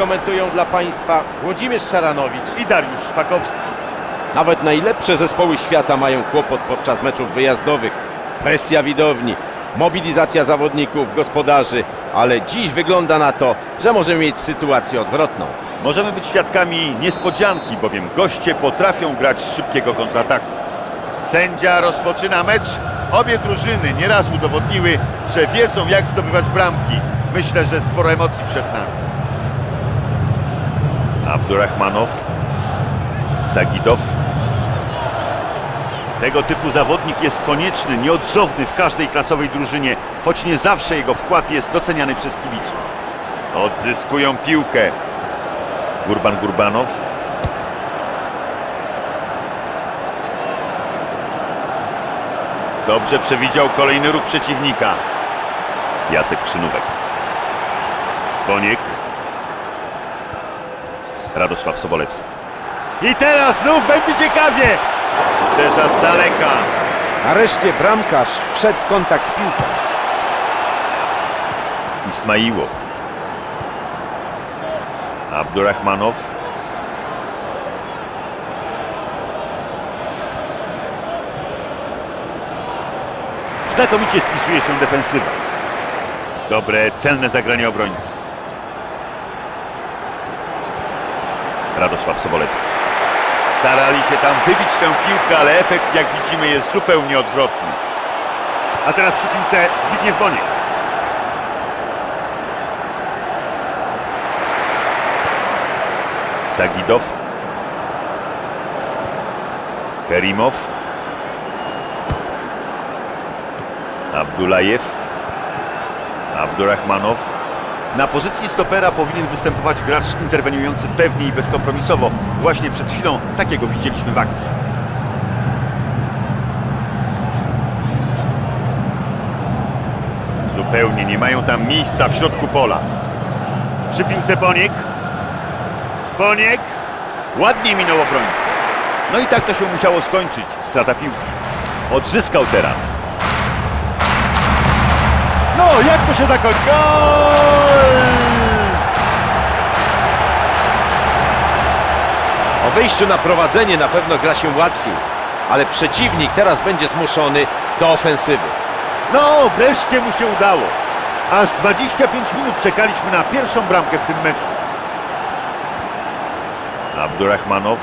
Komentują dla Państwa Włodzimierz Szaranowicz. i Dariusz Szpakowski. Nawet najlepsze zespoły świata mają kłopot podczas meczów wyjazdowych. Presja widowni, mobilizacja zawodników, gospodarzy, ale dziś wygląda na to, że możemy mieć sytuację odwrotną. Możemy być świadkami niespodzianki, bowiem goście potrafią grać z szybkiego kontrataku. Sędzia rozpoczyna mecz. Obie drużyny nieraz udowodniły, że wiedzą jak zdobywać bramki. Myślę, że sporo emocji przed nami. Abdurrahmanow, Sagidow. Tego typu zawodnik jest konieczny, nieodzowny w każdej klasowej drużynie, choć nie zawsze jego wkład jest doceniany przez kibiców. Odzyskują piłkę. Gurban Gurbanow. Dobrze przewidział kolejny ruch przeciwnika. Jacek Krzynówek. Koniek. Radosław Sobolewski. I teraz znów będzie ciekawie. Uderza z daleka. Nareszcie bramkarz wszedł w kontakt z piłką. Ismaiłow. Abdurrahmanow. Znakomicie spisuje się defensywa. Dobre, celne zagranie obrońcy. Radosław Sobolewski. Starali się tam wybić tę piłkę, ale efekt, jak widzimy, jest zupełnie odwrotny. A teraz przy piłce Zbigniew Boniek. Sagidow. Kerimow. Abdulajew. Abdurrahmanow. Na pozycji stopera powinien występować gracz interweniujący pewnie i bezkompromisowo. Właśnie przed chwilą takiego widzieliśmy w akcji. Zupełnie nie mają tam miejsca w środku pola. Przy piłce Boniek. Boniek. Ładnie minął obrońcę. No i tak to się musiało skończyć. Strata piłki. Odzyskał teraz. No, jak to się zakończy? Gol! O wejściu na prowadzenie na pewno gra się łatwiej, ale przeciwnik teraz będzie zmuszony do ofensywy. No, wreszcie mu się udało. Aż 25 minut czekaliśmy na pierwszą bramkę w tym meczu. Abdurrahmanow.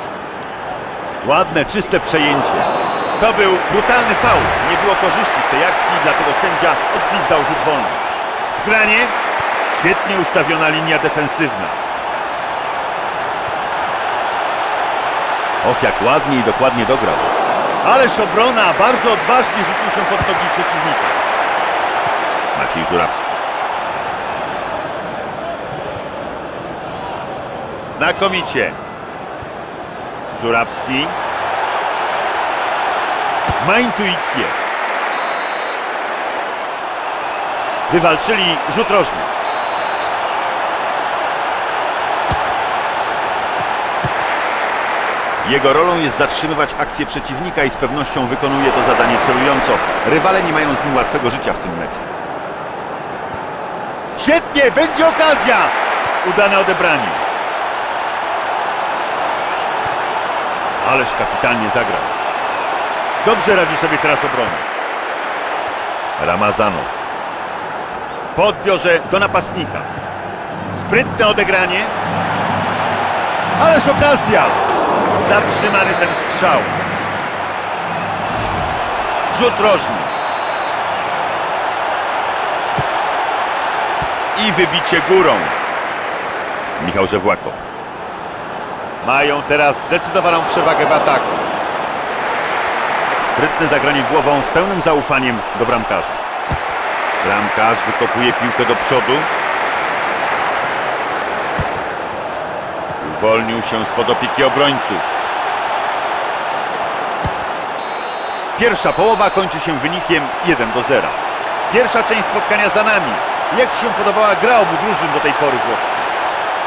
Ładne, czyste przejęcie. To był brutalny faul. Nie było korzyści z tej akcji, dlatego sędzia odgwizdał rzut wolny. Zgranie. Świetnie ustawiona linia defensywna. Och, jak ładnie i dokładnie dograł. Ależ obrona bardzo odważnie rzucił się pod nogi przeciwnika. Maciej Żurawski. Znakomicie. Żurawski. Ma intuicję. Wywalczyli rzut rożny. Jego rolą jest zatrzymywać akcję przeciwnika i z pewnością wykonuje to zadanie celująco. Rywale nie mają z nim łatwego życia w tym meczu. Świetnie, będzie okazja! Udane odebranie. Ależ kapitalnie zagrał. Dobrze radzi sobie teraz obrona. Ramazanow. Po odbiorze do napastnika. Sprytne odegranie. Ależ okazja! Zatrzymany ten strzał. Rzut rożny. I wybicie górą. Michał Żewłakow. Mają teraz zdecydowaną przewagę w ataku. Sprytne zagranie głową z pełnym zaufaniem do bramkarza. Bramkarz wykopuje piłkę do przodu. Uwolnił się spod opieki obrońców. Pierwsza połowa kończy się wynikiem 1 do 0. Pierwsza część spotkania za nami. Jak się podobała gra obu drużyn do tej pory?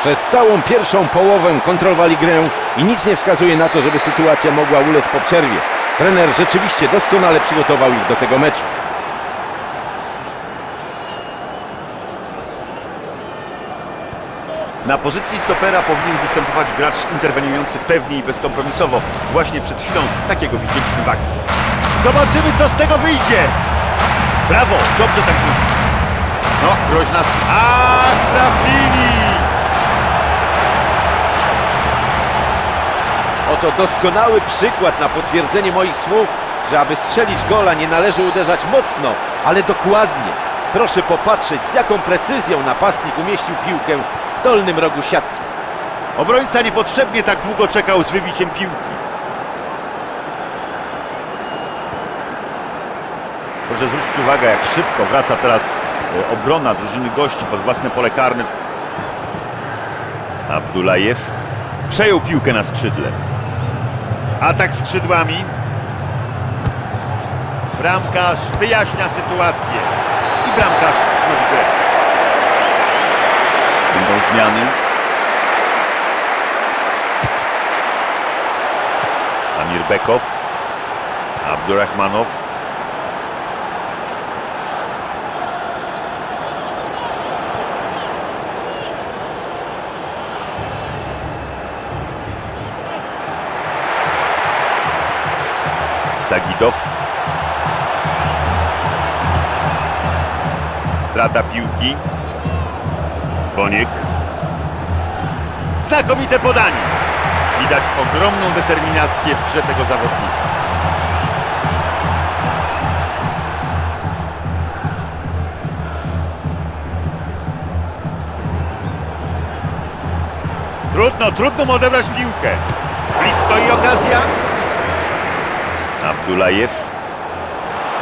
Przez całą pierwszą połowę kontrolowali grę i nic nie wskazuje na to, żeby sytuacja mogła ulec po przerwie. Trener rzeczywiście doskonale przygotował ich do tego meczu. Na pozycji stopera powinien występować gracz interweniujący pewnie i bezkompromisowo. Właśnie przed chwilą takiego widzieliśmy w akcji. Zobaczymy, co z tego wyjdzie. Brawo, dobrze tak rzucić. No, groźna... A, trafili! Oto doskonały przykład na potwierdzenie moich słów, że aby strzelić gola nie należy uderzać mocno, ale dokładnie. Proszę popatrzeć, z jaką precyzją napastnik umieścił piłkę w dolnym rogu siatki. Obrońca niepotrzebnie tak długo czekał z wybiciem piłki. Proszę zwrócić uwagę, jak szybko wraca teraz e, obrona drużyny gości pod własne pole karne. Abdulajew przejął piłkę na skrzydle. Atak skrzydłami. Bramkarz wyjaśnia sytuację. I bramkarz grę. Będą zmiany. Amir Bekow, Abdurrahmanow, Zagidow, strata piłki, Boniek, znakomite podanie. Widać ogromną determinację w grze tego zawodnika. Trudno, trudno mu odebrać piłkę. Blisko i okazja. Abdulajew.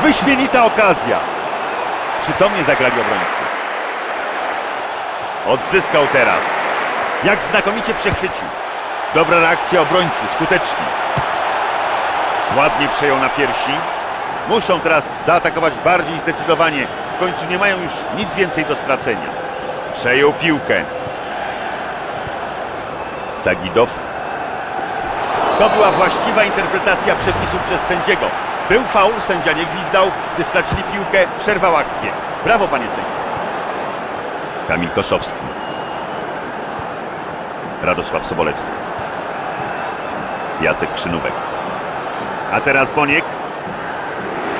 Wyśmienita okazja. Przytomnie zagrali obrońcy. Odzyskał teraz. Jak znakomicie przechwycił. Dobra reakcja obrońcy, skuteczni. Ładnie przejął na piersi. Muszą teraz zaatakować bardziej zdecydowanie. W końcu nie mają już nic więcej do stracenia. Przejął piłkę. Sagidow. To była właściwa interpretacja przepisów przez sędziego. Był faul, sędzia nie gwizdał. Gdy stracili piłkę, przerwał akcję. Brawo, panie sędzio. Kamil Kosowski. Radosław Sobolewski. Jacek Krzynówek. A teraz Boniek.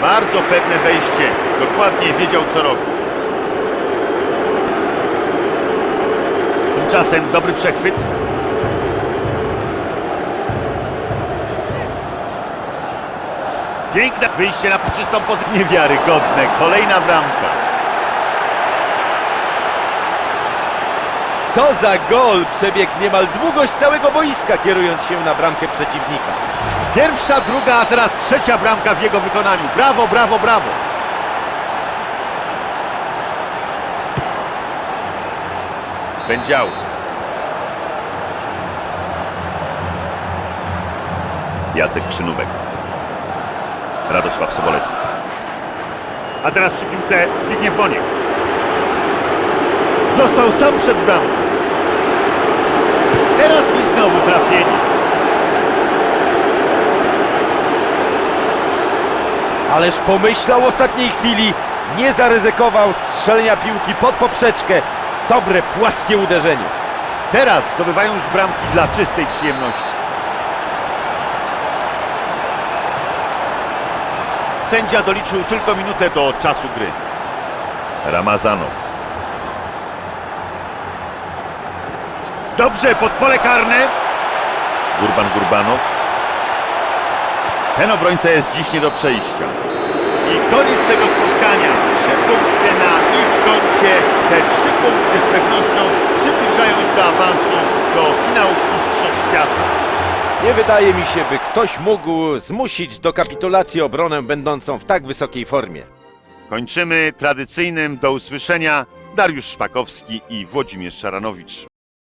Bardzo pewne wejście. Dokładnie wiedział, co robi. Tymczasem dobry przechwyt. Piękne wyjście na czystą pozycję. Niewiarygodne. Kolejna bramka. Co za gol! Przebiegł niemal długość całego boiska, kierując się na bramkę przeciwnika. Pierwsza, druga, a teraz trzecia bramka w jego wykonaniu. Brawo, brawo, brawo. Będział. Jacek Krzynówek. Radosław Sobolewski. A teraz przy piłce Zbigniew Boniek. Został sam przed bramką. Teraz i znowu trafienie. Ależ pomyślał w ostatniej chwili, nie zaryzykował strzelenia piłki pod poprzeczkę. Dobre, płaskie uderzenie. Teraz zdobywają już bramki dla czystej przyjemności. Sędzia doliczył tylko minutę do czasu gry. Ramazanow. Dobrze, pod pole karne. Gurban Gurbanow. Ten obrońca jest dziś nie do przejścia. I koniec tego spotkania. Trzy punkty na ich koncie. Te trzy punkty z pewnością przybliżają ich do awansu do finałów Mistrzostw Świata. Nie wydaje mi się, by ktoś mógł zmusić do kapitulacji obronę będącą w tak wysokiej formie. Kończymy tradycyjnym do usłyszenia Dariusz Szpakowski i Włodzimierz Szaranowicz.